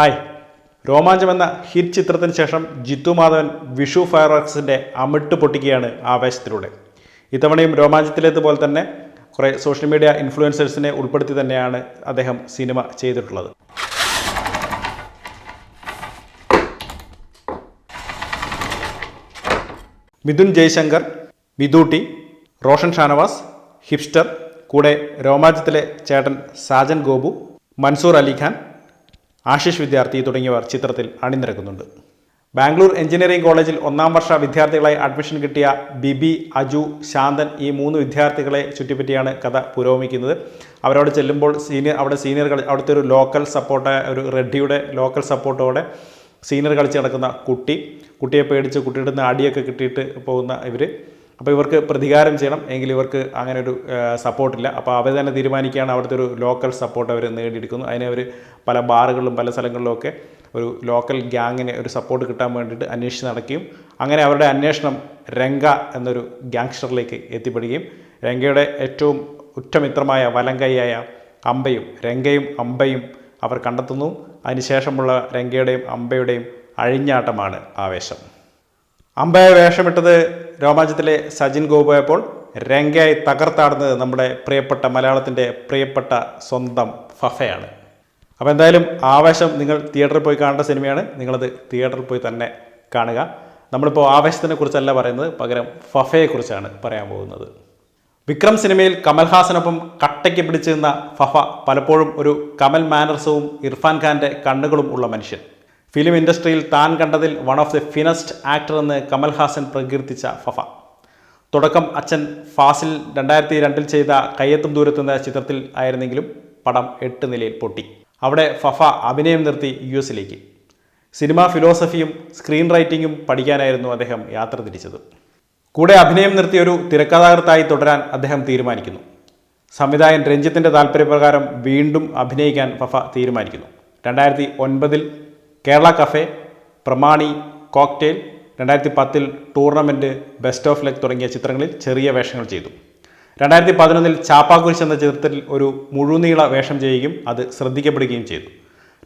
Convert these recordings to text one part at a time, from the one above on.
Hi. രോമാഞ്ചം എന്ന hit ചിത്രത്തിന് ശേഷം ജിത്തു മാധവൻ വിഷു ഫയർ വർക്സിന്റെ അമിട്ട് പൊട്ടിക്കുകയാണ് ആവേശത്തിലൂടെ. ഇത്തവണയും രോമാഞ്ചത്തിലേതുപോലെ തന്നെ കുറേ സോഷ്യൽ മീഡിയ ഇൻഫ്ലുവൻസേഴ്സിനെ ഉൾപ്പെടുത്തി തന്നെയാണ് അദ്ദേഹം സിനിമ ചെയ്തിട്ടുള്ളത്. മിഥുൻ ജയശങ്കർ മിതൂട്ടി റോഷൻ ഷാനവാസ് ഹിപ്സ്റ്റർ കൂടെ രോമാഞ്ചത്തിലെ ചേട്ടൻ സാജൻ ഗോപു മൻസൂർ അലിഖാൻ ആശിഷ് വിദ്യാർത്ഥി തുടങ്ങിയവർ ചിത്രത്തിൽ അണിനിരക്കുന്നുണ്ട്. ബാംഗ്ലൂർ എഞ്ചിനീയറിംഗ് കോളേജിൽ ഒന്നാം വർഷ വിദ്യാർത്ഥികളായി അഡ്മിഷൻ കിട്ടിയ ബിബി അജു ശാന്തൻ ഈ മൂന്ന് വിദ്യാർത്ഥികളെ ചുറ്റിപ്പറ്റിയാണ് കഥ പുരോഗമിക്കുന്നത്. അവരവിടെ ചെല്ലുമ്പോൾ സീനിയർ അവിടെ സീനിയർ അവിടുത്തെ ഒരു ലോക്കൽ സപ്പോർട്ട് ഒരു റെഡ്ഡിയുടെ ലോക്കൽ സപ്പോർട്ടോടെ സീനിയർ കളിച്ച് നടക്കുന്ന കുട്ടി. കുട്ടിയെ പേടിച്ച് കുട്ടിയുടെ നിന്ന് അടിയൊക്കെ കിട്ടിയിട്ട് പോകുന്ന ഇവർ അപ്പോൾ ഇവർക്ക് പ്രതികാരം ചെയ്യണം. എങ്കിൽ ഇവർക്ക് അങ്ങനെ ഒരു സപ്പോർട്ടില്ല അപ്പോൾ അവർ തന്നെ തീരുമാനിക്കുകയാണ് അവിടുത്തെ ഒരു ലോക്കൽ സപ്പോർട്ട് അവർ നേടിയെടുക്കുന്നു. അതിനെ അവർ പല ബാറുകളിലും പല സ്ഥലങ്ങളിലും ഒക്കെ ഒരു ലോക്കൽ ഗ്യാങ്ങിന് ഒരു സപ്പോർട്ട് കിട്ടാൻ വേണ്ടിയിട്ട് അന്വേഷിച്ച് നടക്കുകയും അങ്ങനെ അവരുടെ അന്വേഷണം രംഗ എന്നൊരു ഗ്യാങ്സ്റ്ററിലേക്ക് എത്തിപ്പെടുകയും രംഗയുടെ ഏറ്റവും ഉറ്റമിത്രമായ വലങ്കൈയായ അമ്പയും രംഗയും അമ്പയും അവർ കണ്ടെത്തുന്നു. അതിനുശേഷമുള്ള രംഗയുടെയും അമ്പയുടെയും അഴിഞ്ഞാട്ടമാണ് ആവേശം. അമ്പയെ വേഷമിട്ടത് രോമാഞ്ചത്തിലെ സജിൻ ഗോപോയപ്പോൾ രംഗയായി തകർത്താടുന്നത് നമ്മുടെ പ്രിയപ്പെട്ട മലയാളത്തിന്റെ പ്രിയപ്പെട്ട സ്വന്തം ഫഫയാണ്. അപ്പോൾ എന്തായാലും ആവേശം നിങ്ങൾ തിയേറ്ററിൽ പോയി കാണേണ്ട സിനിമയാണ്. നിങ്ങളത് തിയേറ്ററിൽ പോയി തന്നെ കാണുക. നമ്മളിപ്പോൾ ആവേശത്തിനെ കുറിച്ചല്ല പറയുന്നത് പകരം ഫഫയെക്കുറിച്ചാണ് പറയാൻ പോകുന്നത്. വിക്രം സിനിമയിൽ കമൽഹാസനൊപ്പം കട്ടയ്ക്ക് പിടിച്ചിരുന്ന ഫഫ പലപ്പോഴും ഒരു കമൽ മാനർസവും ഇർഫാൻ ഖാന്റെ കണ്ണുകളും ഉള്ള മനുഷ്യൻ. ഫിലിം ഇൻഡസ്ട്രിയിൽ താൻ കണ്ടതിൽ one of the finest actor എന്ന് കമൽഹാസൻ പ്രകീർത്തിച്ച ഫഫ. തുടക്കം അച്ഛൻ ഫാസിൽ രണ്ടായിരത്തി രണ്ടിൽ ചെയ്ത കയ്യെത്തും ദൂരത്ത് എന്ന ചിത്രത്തിൽ ആയിരുന്നെങ്കിലും പടം എട്ട് നിലയിൽ പൊട്ടി. അവിടെ ഫഫ അഭിനയം നിർത്തി യു എസിലേക്ക് സിനിമാ ഫിലോസഫിയും സ്ക്രീൻ റൈറ്റിംഗും പഠിക്കാനായിരുന്നു അദ്ദേഹം യാത്ര തിരിച്ചത്. കൂടെ അഭിനയം നിർത്തിയ ഒരു തിരക്കഥാകൃത്തായി തുടരാൻ അദ്ദേഹം തീരുമാനിക്കുന്നു. സംവിധായകൻ രഞ്ജിത്തിന്റെ താല്പര്യപ്രകാരം വീണ്ടും അഭിനയിക്കാൻ ഫഫ തീരുമാനിക്കുന്നു. രണ്ടായിരത്തി ഒൻപതിൽ കേരള കഫേ പ്രമാണി കോക്ടെയിൽ രണ്ടായിരത്തി പത്തിൽ ടൂർണമെന്റ് ബെസ്റ്റ് ഓഫ് ലക്ക് തുടങ്ങിയ ചിത്രങ്ങളിൽ ചെറിയ വേഷങ്ങൾ ചെയ്തു. രണ്ടായിരത്തി പതിനൊന്നിൽ ചാപ്പാക്കുരിശ് എന്ന ചിത്രത്തിൽ ഒരു മുഴുനീള വേഷം ചെയ്യുകയും അത് ശ്രദ്ധിക്കപ്പെടുകയും ചെയ്തു.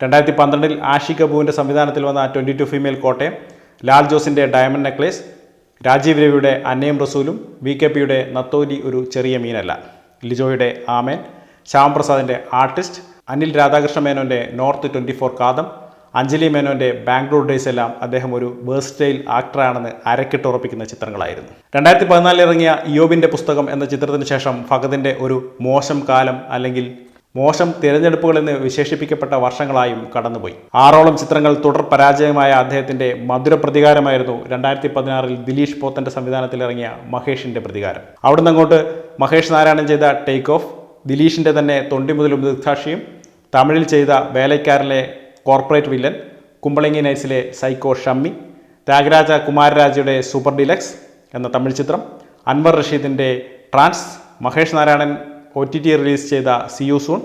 രണ്ടായിരത്തി പന്ത്രണ്ടിൽ ആഷി കപൂറിന്റെ സംവിധാനത്തിൽ വന്ന twenty two female Kottayam Lal ജോസിന്റെ ഡയമണ്ട് നെക്ലേസ് രാജീവ് രവിയുടെ അന്നയും റസൂലും വി കെ പിയുടെ നത്തോലി ഒരു ചെറിയ മീനല്ല ലിജോയുടെ ആമേൻ ശ്യാമപ്രസാദിന്റെ ആർട്ടിസ്റ്റ് അനിൽ രാധാകൃഷ്ണ മേനോന്റെ north twenty four Katham Anjali മേനോന്റെ ബാംഗ്ലൂർ ഡേയ്സ് എല്ലാം അദ്ദേഹം ഒരു വേഴ്സ്റ്റൈൽ ആക്ടറാണെന്ന് അരക്കിട്ടുറപ്പിക്കുന്ന ചിത്രങ്ങളായിരുന്നു. രണ്ടായിരത്തി പതിനാലിൽ ഇറങ്ങിയ ഇയോബിന്റെ പുസ്തകം എന്ന ചിത്രത്തിന് ശേഷം ഫഗതിന്റെ ഒരു മോശം കാലം അല്ലെങ്കിൽ മോശം തിരഞ്ഞെടുപ്പുകൾ എന്ന് വിശേഷിപ്പിക്കപ്പെട്ട വർഷങ്ങളായും കടന്നുപോയി. ആറോളം ചിത്രങ്ങൾ തുടർ പരാജയമായ അദ്ദേഹത്തിന്റെ മധുര പ്രതികാരമായിരുന്നു രണ്ടായിരത്തി പതിനാറിൽ ദിലീഷ് പോത്തന്റെ സംവിധാനത്തിൽ ഇറങ്ങിയ മഹേഷിന്റെ പ്രതികാരം. അവിടുന്ന് അങ്ങോട്ട് മഹേഷ് നാരായണൻ ചെയ്ത ടേക്ക് ഓഫ് ദിലീഷിന്റെ തന്നെ തൊണ്ടി മുതലും ദൃക്സാക്ഷിയും തമിഴിൽ ചെയ്ത വേലക്കാരിലെ കോർപ്പറേറ്റ് വില്ലൻ കുമ്പളങ്ങി നൈസിലെ സൈക്കോ ഷമ്മി ത്യാഗരാജ കുമാരരാജയുടെ സൂപ്പർ ഡിലക്സ് എന്ന തമിഴ് ചിത്രം Anwar റഷീദിന്റെ trance Mahesh Narayanan O T T release ചെയ്ത C U soon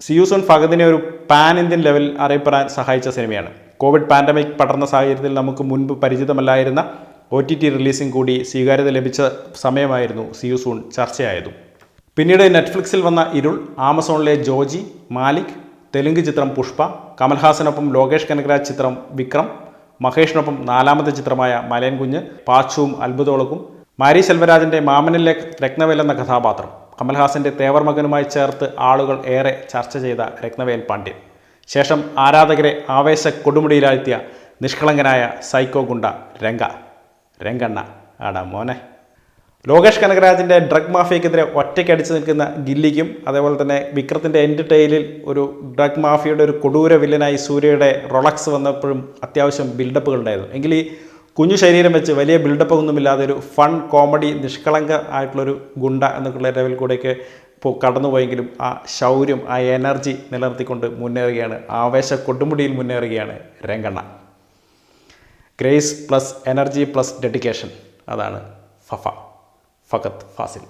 C U soon ഫഹദിനെ ഒരു പാൻ ഇന്ത്യൻ ലെവൽ അറിയപ്പെടാൻ സഹായിച്ച സിനിമയാണ്. കോവിഡ് പാൻഡമിക് പടർന്ന സാഹചര്യത്തിൽ നമുക്ക് മുൻപ് പരിചിതമല്ലായിരുന്ന ഒ ടി ടി റിലീസിംഗ് കൂടി സ്വീകാര്യത ലഭിച്ച സമയമായിരുന്നു സിയൂസൂൺ ചർച്ചയായതും. പിന്നീട് നെറ്റ്ഫ്ലിക്സിൽ വന്ന ഇരുൾ ആമസോണിലെ ജോജി മാലിക് തെലുങ്ക് ചിത്രം പുഷ്പ കമൽഹാസനൊപ്പം ലോകേഷ് കനകരാജ് ചിത്രം വിക്രം മഹേഷിനൊപ്പം നാലാമത്തെ ചിത്രമായ മലയൻ കുഞ്ഞ് പാച്ചുവും അത്ഭുതോളക്കും മാരി സെൽവരാജന്റെ മാമനിലെ രത്നവേൽ എന്ന കഥാപാത്രം. കമൽഹാസന്റെ തേവർ മകനുമായി ചേർത്ത് ആളുകൾ ഏറെ ചർച്ച ചെയ്ത രത്നവേൽ പാണ്ഡ്യൻ. ശേഷം ആരാധകരെ ആവേശ കൊടുമുടിയിലാഴ്ത്തിയ നിഷ്കളങ്കനായ സൈക്കോ ഗുണ്ട രംഗ. രംഗണ്ണ ആടാ മോനെ. ലോകേഷ് കനകരാജിന്റെ ഡ്രഗ് മാഫിയക്കെതിരെ ഒറ്റയ്ക്ക് ഒറ്റയ്ക്കടിച്ച് നിൽക്കുന്ന ഗില്ലിക്കും അതേപോലെ തന്നെ വിക്രത്തിന്റെ എൻഡ് ടൈലിൽ ഒരു ഡ്രഗ് മാഫിയയുടെ ഒരു കൊടൂര വില്ലനായി സൂര്യയുടെ റൊളക്സ് വന്നപ്പോഴും അത്യാവശ്യം ബിൽഡപ്പുകൾ ഉണ്ടായിരുന്നു എങ്കിൽ ഈ കുഞ്ഞു ശരീരം വെച്ച് വലിയ ബിൽഡപ്പ് ഒന്നുമില്ലാതെ ഒരു ഫൺ കോമഡി നിഷ്കളങ്ക ആയിട്ടുള്ളൊരു ഗുണ്ട എന്നൊക്കെയുള്ള ലെവൽ കൂടെയൊക്കെ ഇപ്പോൾ കടന്നുപോയെങ്കിലും ആ ശൗര്യം ആ എനർജി നിലനിർത്തിക്കൊണ്ട് മുന്നേറുകയാണ്. ആവേശ കൊടുമുടിയിൽ മുന്നേറുകയാണ് Ranganna. Grace plus energy plus dedication അതാണ് ഫഫ. ഫഖത്ത് ഫാസിൽ